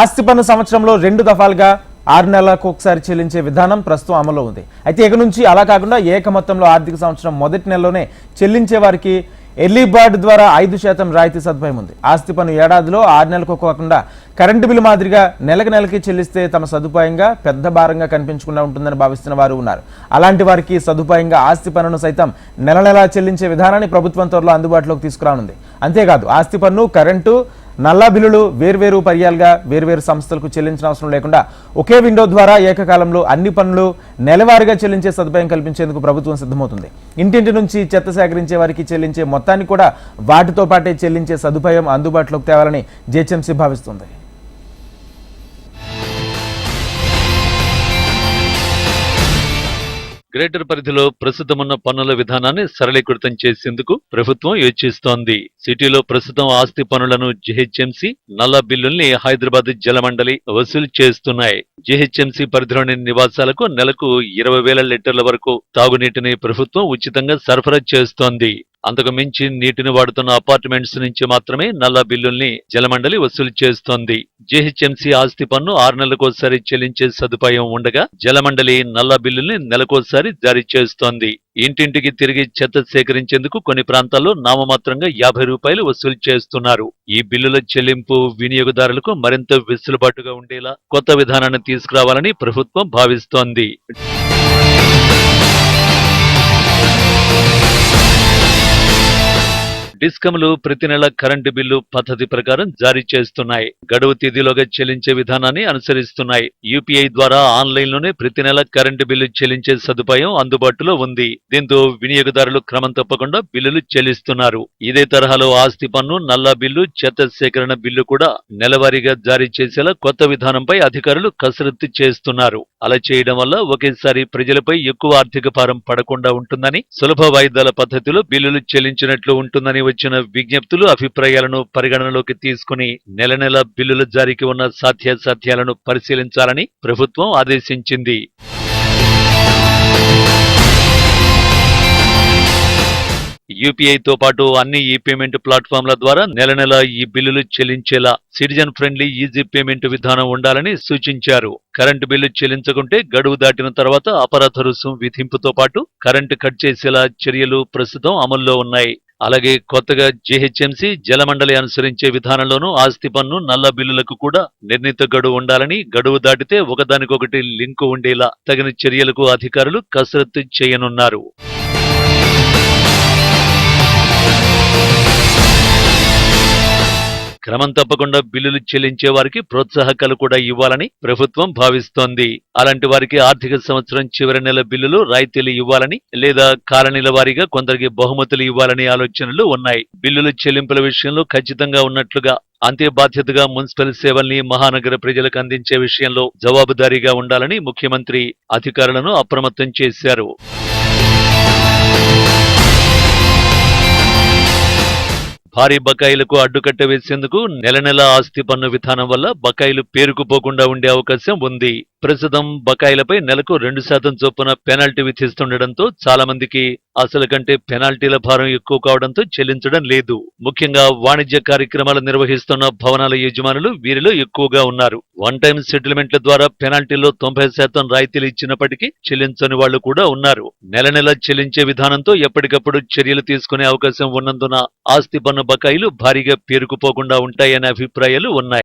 ఆస్తి పన్ను సంవత్సరంలో రెండు దఫాలుగా ఆరు నెలలకు ఒకసారి చెల్లించే విధానం ప్రస్తుతం అమల్లో ఉంది. అయితే ఇక నుంచి అలా కాకుండా ఏక మొత్తంలో ఆర్థిక సంవత్సరం మొదటి నెలలోనే చెల్లించే వారికి ఎర్లీ బర్డ్ ద్వారా ఐదు శాతం రాయితీ సదుపాయం ఉంది. ఆస్తి పన్ను ఏడాదిలో ఆరు నెలలకు కాకుండా కరెంటు బిల్లు మాదిరిగా నెలకు నెలకి చెల్లిస్తే తమ సదుపాయంగా పెద్ద భారంగా కనిపించకుండా ఉంటుందని భావిస్తున్న వారు ఉన్నారు. అలాంటి వారికి సదుపాయంగా ఆస్తి పన్నును సైతం నెల నెలా చెల్లించే విధానాన్ని ప్రభుత్వం త్వరలో అందుబాటులోకి తీసుకురానుంది. అంతేకాదు ఆస్తి పన్ను కరెంటు నల్లా బిల్లులు వేర్వేరు పర్యాలుగా వేర్వేరు సంస్థలకు చెల్లించిన అవసరం లేకుండా ఒకే విండో ద్వారా ఏకకాలంలో అన్ని పనులు నెలవారీగా చెల్లించే సదుపాయం కల్పించేందుకు ప్రభుత్వం సిద్ధమవుతుంది. ఇంటింటి నుంచి చెత్త సేకరించే వారికి చెల్లించే మొత్తాన్ని కూడా వాటితో పాటే చెల్లించే సదుపాయం అందుబాటులోకి తేవాలని జేహెచ్ఎంసీ భావిస్తుంది. గ్రేటర్ పరిధిలో ప్రస్తుతమున్న పన్నుల విధానాన్ని సరళీకృతం చేసేందుకు ప్రభుత్వం యోచిస్తోంది. సిటీలో ప్రస్తుతం ఆస్తి పనులను జిహెచ్ఎంసీ నల్ల బిల్లుల్ని హైదరాబాద్ జలమండలి వసూలు చేస్తున్నాయి. జిహెచ్ఎంసీ పరిధిలోని నివాసాలకు నెలకు ఇరవై వేల లీటర్ల వరకు తాగునీటిని ప్రభుత్వం ఉచితంగా సరఫరా చేస్తోంది. అంతకు మించి నీటిని వాడుతున్న అపార్ట్మెంట్స్ నుంచి మాత్రమే నల్ల బిల్లుల్ని జలమండలి వసూలు చేస్తోంది. జీహెచ్ఎంసీ ఆస్తి పన్ను ఆరు నెలలకోసారి చెల్లించే సదుపాయం ఉండగా జలమండలి నల్ల బిల్లుల్ని నెలకోసారి జారీ చేస్తోంది. ఇంటింటికి తిరిగి చెత్త సేకరించేందుకు కొన్ని ప్రాంతాల్లో నామమాత్రంగా యాభై రూపాయలు వసూలు చేస్తున్నారు. ఈ బిల్లుల చెల్లింపు వినియోగదారులకు మరింత వెసులుబాటుగా ఉండేలా కొత్త విధానాన్ని తీసుకురావాలని ప్రభుత్వం భావిస్తోంది. డిస్కంలు ప్రతి నెల కరెంటు బిల్లు పద్ధతి ప్రకారం జారీ చేస్తున్నాయి. గడువు తేదీలోగా చెల్లించే విధానాన్ని అనుసరిస్తున్నాయి. యూపీఐ ద్వారా ఆన్లైన్లోనే ప్రతి నెల కరెంటు బిల్లు చెల్లించే సదుపాయం అందుబాటులో ఉంది. దీంతో వినియోగదారులు క్రమం తప్పకుండా బిల్లులు చెల్లిస్తున్నారు. ఇదే తరహాలో ఆస్తి పన్ను నల్లా బిల్లు చెత్త సేకరణ బిల్లు కూడా నెలవారీగా జారీ చేసేలా కొత్త విధానంపై అధికారులు కసరత్తు చేస్తున్నారు. అలా చేయడం వల్ల ఒకేసారి ప్రజలపై ఎక్కువ ఆర్థిక భారం పడకుండా ఉంటుందని సులభ వాయిదాల పద్ధతిలో బిల్లులు చెల్లించినట్లు ఉంటుందని వచ్చిన విజ్ఞప్తులు అభిప్రాయాలను పరిగణనలోకి తీసుకుని నెల నెల బిల్లుల జారీకి ఉన్న సాధ్యాసాధ్యాలను పరిశీలించాలని ప్రభుత్వం ఆదేశించింది. యూపీఐతో పాటు అన్ని ఈ పేమెంట్ ప్లాట్ఫామ్ల ద్వారా నెల నెల ఈ బిల్లులు చెల్లించేలా సిటిజన్ ఫ్రెండ్లీ ఈజీ పేమెంట్ విధానం ఉండాలని సూచించారు. కరెంటు బిల్లు చెల్లించకుంటే గడువు దాటిన తర్వాత అపరాధ రుసుం విధింపుతో పాటు కరెంటు కట్ చేసేలా చర్యలు ప్రస్తుతం అమల్లో ఉన్నాయి. అలాగే కొత్తగా జీహెచ్ఎంసీ జలమండలి అనుసరించే విధానంలోనూ ఆస్తి పన్ను నల్ల బిల్లులకు కూడా నిర్ణీత గడువు ఉండాలని గడువు దాటితే ఒకదానికొకటి లింకు ఉండేలా తగిన చర్యలకు అధికారులు కసరత్తు చేయనున్నారు. క్రమం తప్పకుండా బిల్లులు చెల్లించే వారికి ప్రోత్సాహకాలు కూడా ఇవ్వాలని ప్రభుత్వం భావిస్తోంది. అలాంటి వారికి ఆర్థిక సంవత్సరం చివరి నెల బిల్లులు రాయితీలు ఇవ్వాలని లేదా కాలనీల వారీగా కొందరికి బహుమతులు ఇవ్వాలని ఆలోచనలు ఉన్నాయి. బిల్లులు చెల్లింపుల విషయంలో ఖచ్చితంగా ఉన్నట్లుగా అంతే బాధ్యతగా మున్సిపల్ సేవల్ని మహానగర ప్రజలకు అందించే విషయంలో జవాబుదారీగా ఉండాలని ముఖ్యమంత్రి అధికారులను అప్రమత్తం చేశారు. భారీ బకాయిలకు అడ్డుకట్ట వేసేందుకు నెల నెల ఆస్తి పన్ను విధానం వల్ల బకాయిలు పేరుకుపోకుండా ఉండే అవకాశం ఉంది. ప్రస్తుతం బకాయిలపై నెలకు రెండు శాతం చొప్పున పెనాల్టీ విధిస్తుండటంతో చాలా మందికి అసలు కంటే పెనాల్టీల భారం ఎక్కువ కావడంతో చెల్లించడం లేదు. ముఖ్యంగా వాణిజ్య కార్యక్రమాలు నిర్వహిస్తున్న భవనాల యజమానులు వీరిలో ఎక్కువగా ఉన్నారు. వన్ టైం సెటిల్మెంట్ల ద్వారా పెనాల్టీలో తొంభై శాతం రాయితీలు ఇచ్చినప్పటికీ చెల్లించని వాళ్ళు కూడా ఉన్నారు. నెల నెల చెల్లించే విధానంతో ఎప్పటికప్పుడు చర్యలు తీసుకునే అవకాశం ఉన్నందున ఆస్తి పన్ను బకాయిలు భారీగా పేరుకుపోకుండా ఉంటాయనే అభిప్రాయాలు ఉన్నాయి.